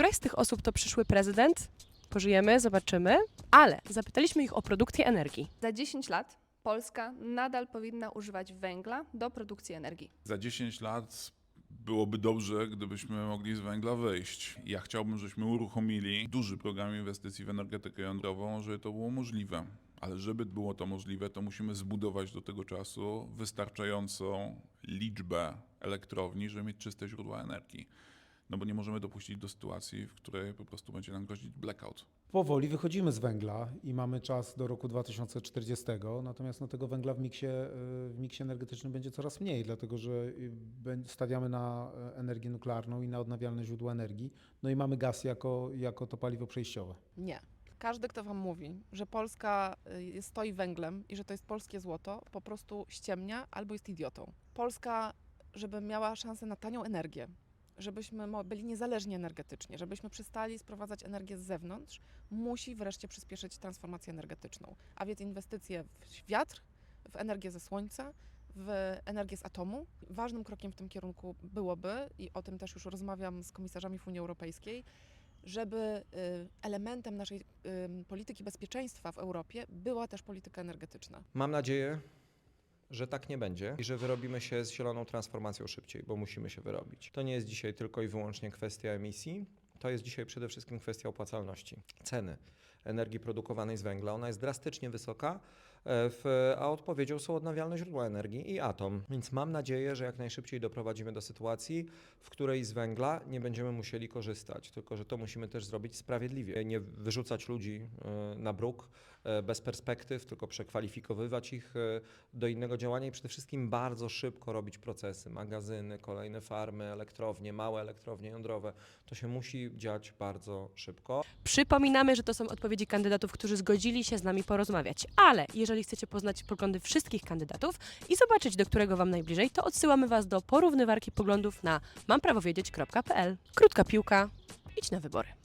któraś z tych osób to przyszły prezydent? Pożyjemy, zobaczymy. Ale zapytaliśmy ich o produkcję energii. Za 10 lat Polska nadal powinna używać węgla do produkcji energii. Za 10 lat byłoby dobrze, gdybyśmy mogli z węgla wyjść. Ja chciałbym, żebyśmy uruchomili duży program inwestycji w energetykę jądrową, żeby to było możliwe. Ale żeby było to możliwe, to musimy zbudować do tego czasu wystarczającą liczbę elektrowni, żeby mieć czyste źródła energii. No bo nie możemy dopuścić do sytuacji, w której po prostu będzie nam grozić blackout. Powoli wychodzimy z węgla i mamy czas do roku 2040, natomiast no, tego węgla w miksie, y, w miksie energetycznym będzie coraz mniej, dlatego że y, stawiamy na e, energię nuklearną i na odnawialne źródła energii, no i mamy gaz jako, jako to paliwo przejściowe. Nie. Każdy, kto wam mówi, że Polska y, stoi węglem i że to jest polskie złoto, po prostu ściemnia albo jest idiotą. Polska, żeby miała szansę na tanią energię, żebyśmy byli niezależni energetycznie, żebyśmy przestali sprowadzać energię z zewnątrz, musi wreszcie przyspieszyć transformację energetyczną. A więc inwestycje w wiatr, w energię ze słońca, w energię z atomu. Ważnym krokiem w tym kierunku byłoby, i o tym też już rozmawiam z komisarzami w Unii Europejskiej, żeby y, elementem naszej polityki bezpieczeństwa w Europie była też polityka energetyczna. Mam nadzieję, że tak nie będzie i że wyrobimy się z zieloną transformacją szybciej, bo musimy się wyrobić. To nie jest dzisiaj tylko i wyłącznie kwestia emisji, to jest dzisiaj przede wszystkim kwestia opłacalności. Ceny energii produkowanej z węgla, ona jest drastycznie wysoka, e, a odpowiedzią są odnawialne źródła energii i atom. Więc mam nadzieję, że jak najszybciej doprowadzimy do sytuacji, w której z węgla nie będziemy musieli korzystać, tylko że to musimy też zrobić sprawiedliwie. Nie wyrzucać ludzi e, na bruk e, bez perspektyw, tylko przekwalifikowywać ich do innego działania i przede wszystkim bardzo szybko robić procesy, magazyny, kolejne farmy, elektrownie, małe elektrownie jądrowe. To się musi dziać bardzo szybko. Przypominamy, że to są odpowiedzi kandydatów, którzy zgodzili się z nami porozmawiać. Ale jeżeli chcecie poznać poglądy wszystkich kandydatów i zobaczyć, do którego Wam najbliżej, to odsyłamy Was do porównywarki poglądów na mamprawowiedzieć.pl. Krótka piłka, idź na wybory.